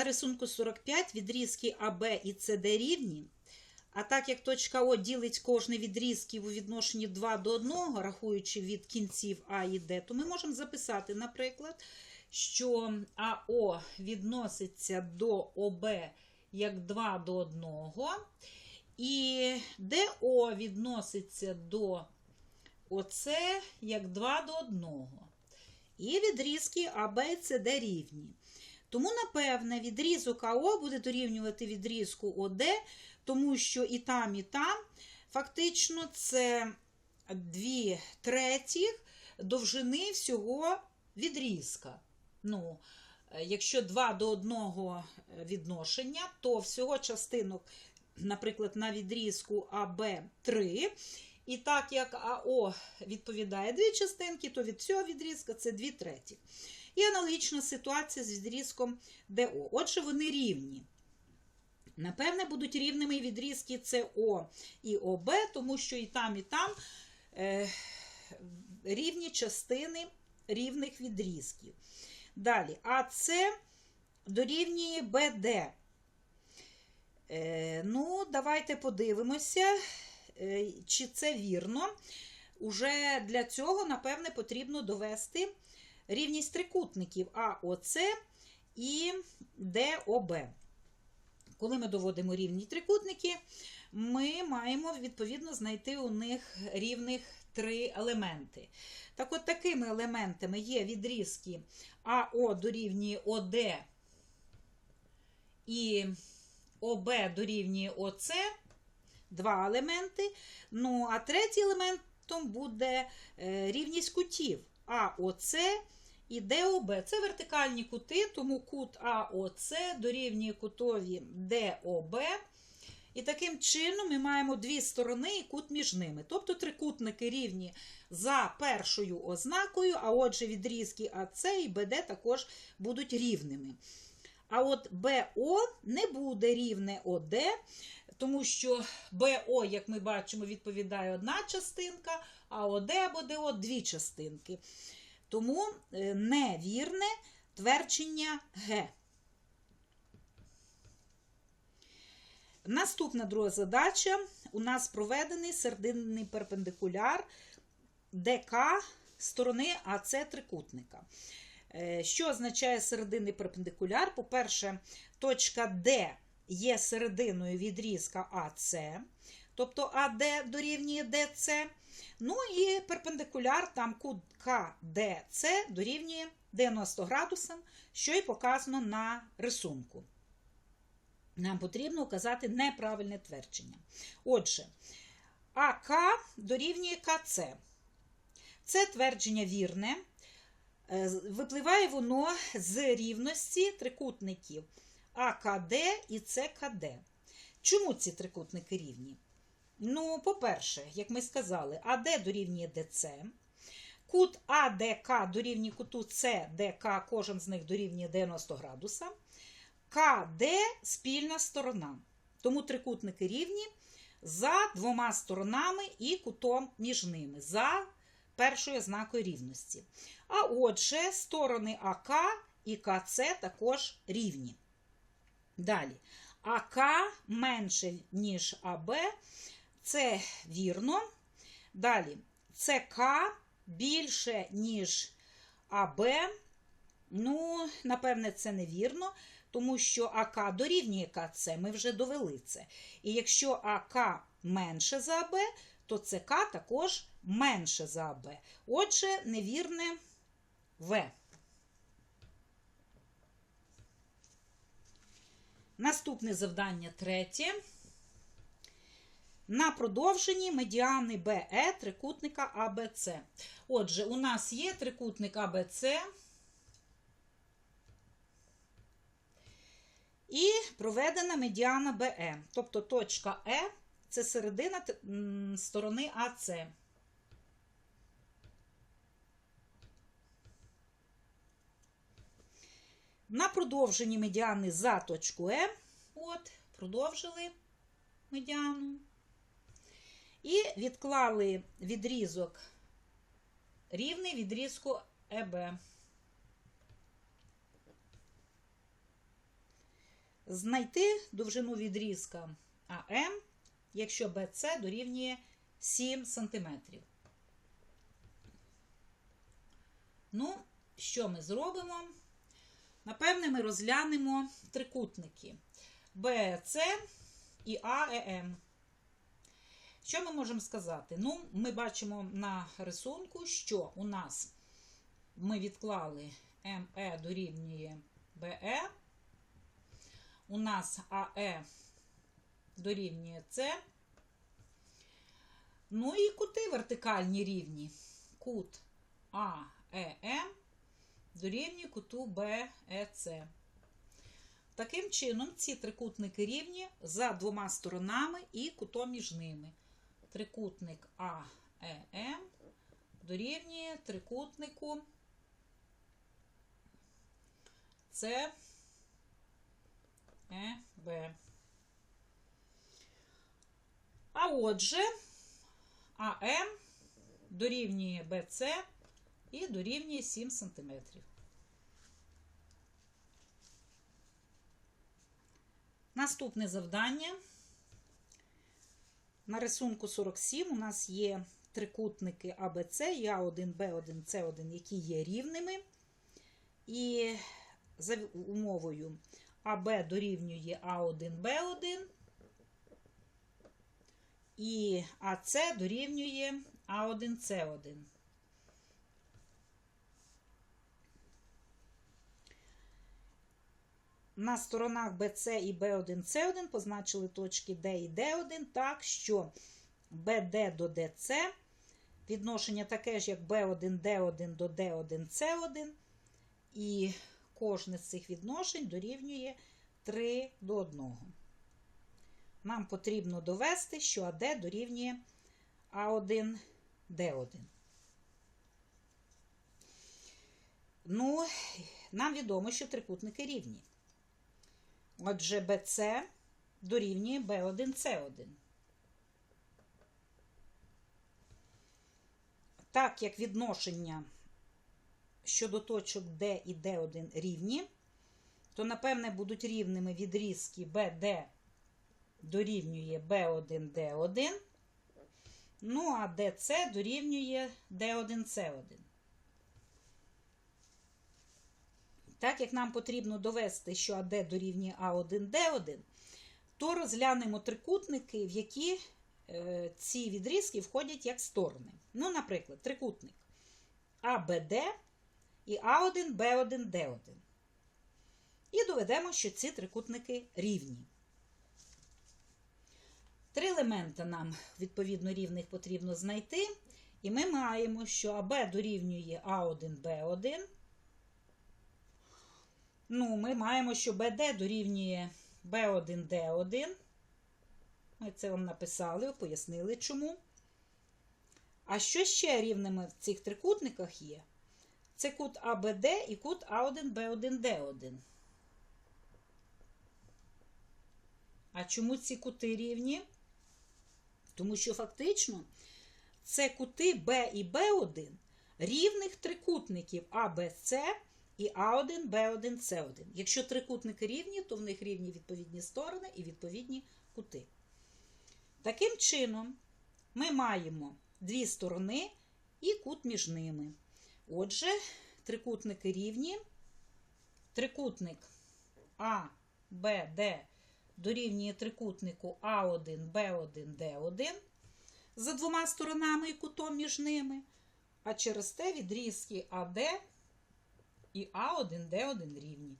на рисунку 45 відрізки АБ і СД рівні. А так як точка О ділить кожний відрізків у відношенні 2 до 1, рахуючи від кінців А і Д, то ми можемо записати, наприклад, що АО відноситься до ОБ як 2 до 1, і ДО відноситься до ОЦ як 2 до 1. І відрізки АБ і СД рівні. Тому, напевне, відрізок АО буде дорівнювати відрізку ОД, тому що і там, і там фактично це 2 третіх довжини всього відрізка. Ну, е, якщо 2 до 1 відношення, то всього частинок, наприклад, на відрізку АБ 3. І так як АО відповідає дві частинки, то від цього відрізка це 2 треті. І аналогічна ситуація з відрізком ДО. Отже, вони рівні. Напевне, будуть рівними відрізки СО і ОБ, тому що і там, і там е, рівні частини рівних відрізків. Далі, АС дорівнює БД. Е, ну, давайте подивимося, е, чи це вірно. Уже для цього, напевне, потрібно довести рівність трикутників АОЦ і ДОБ. Коли ми доводимо рівні трикутники, ми маємо відповідно знайти у них рівних три елементи. Так от такими елементами є відрізки АО дорівнює ОД і ОБ дорівнює ОЦ, два елементи. Ну, а третій елементом буде е, рівність кутів АОЦ і ДОБ. Це вертикальні кути, тому кут АОЦ дорівнює кутові ДОБ. І таким чином ми маємо дві сторони і кут між ними. Тобто трикутники рівні за першою ознакою, а отже, відрізки АЦ і БД також будуть рівними. А от БО не буде рівне ОД, тому що БО, як ми бачимо, відповідає одна частинка, а ОД або ДО дві частинки. Тому е, невірне твердження Г. Наступна друга задача. У нас проведений серединний перпендикуляр ДК сторони АЦ трикутника. Е, Що означає серединний перпендикуляр? По-перше, точка Д є серединою відрізка АЦ, тобто АД дорівнює ДЦ. Ну і перпендикуляр, там кут КДЦ дорівнює 90 градусам, що і показано на рисунку. Нам потрібно указати неправильне твердження. Отже, АК дорівнює КЦ. Це твердження вірне. Е, Випливає воно з рівності трикутників АКД і ЦКД. Чому ці трикутники рівні? Ну, по-перше, як ми сказали, АД дорівнює ДЦ. Кут АДК дорівнює куту СДК, кожен з них дорівнює 90 градуса. КД спільна сторона. Тому трикутники рівні за двома сторонами і кутом між ними, за першою ознакою рівності. А отже, сторони АК і КЦ також рівні. Далі, АК менше, ніж АБ, це вірно. Далі, ЦК більше, ніж АБ. Ну, напевне, це невірно, тому що АК дорівнює КЦ, ми вже довели це. І якщо АК менше за АБ, то ЦК також менше за АБ. Отже, невірне В. Наступне завдання третє. На продовженні медіани БЕ трикутника АБЦ. Отже, у нас є трикутник АБЦ. І проведена медіана БЕ. Тобто точка Е це середина сторони АЦ. На продовженні медіани за точку Е. От, продовжили медіану. І відклали відрізок рівний відрізку ЕБ. Знайти довжину відрізка АМ, якщо BC дорівнює 7 см. Ну, що ми зробимо? Напевне, ми розглянемо трикутники BC і AEM. Що ми можемо сказати? Ну, ми бачимо на рисунку, що у нас ми відклали ME дорівнює BE, у нас АЕ дорівнює С. Ну і кути вертикальні рівні. Кут АЕМ дорівнює куту БЕЦ. Таким чином, ці трикутники рівні за двома сторонами і кутом між ними. Трикутник АЕМ дорівнює трикутнику С ЕБ. А отже, АМ дорівнює БЦ і дорівнює 7 см. Наступне завдання. На рисунку 47 у нас є трикутники АБЦ і А1, Б1, С1, які є рівними. І за умовою АБ дорівнює А1, Б1, і АС дорівнює А1, С1. На сторонах BC і B1, C1 позначили точки D і D1 так, що BD до DC відношення таке ж, як B1, D1 до D1, C1, і кожне з цих відношень дорівнює 3 до 1. Нам потрібно довести, що АД дорівнює А1, Д1. Ну, нам відомо, що трикутники рівні. Отже, BC дорівнює B1, C1. Так як відношення щодо точок D і D1 рівні, то, напевне, будуть рівними відрізки BD дорівнює B1, D1. Ну, а DC дорівнює D1, Так як нам потрібно довести, що АД дорівнює А1, Д1, то розглянемо трикутники, в які е, ці відрізки входять як сторони. Ну, наприклад, трикутник АБД і А1, Б1, Д1. І доведемо, що ці трикутники рівні. Три елемента нам, відповідно, рівних потрібно знайти. І ми маємо, що АБ дорівнює А1, Б1. Ну, ми маємо, що BD дорівнює B1, D1. Ми це вам написали, пояснили чому. А що ще рівними в цих трикутниках є? Це кут АБД і кут А1, Б1, Д1. А чому ці кути рівні? Тому що фактично це кути Б і Б1 рівних трикутників АБЦ і А1, Б1, С1. Якщо трикутники рівні, то в них рівні відповідні сторони і відповідні кути. Таким чином, ми маємо дві сторони і кут між ними. Отже, трикутники рівні. Трикутник А, Б, Д дорівнює трикутнику А1, Б1, Д1 за двома сторонами і кутом між ними. А через те відрізки АД і А1, Д1 рівні.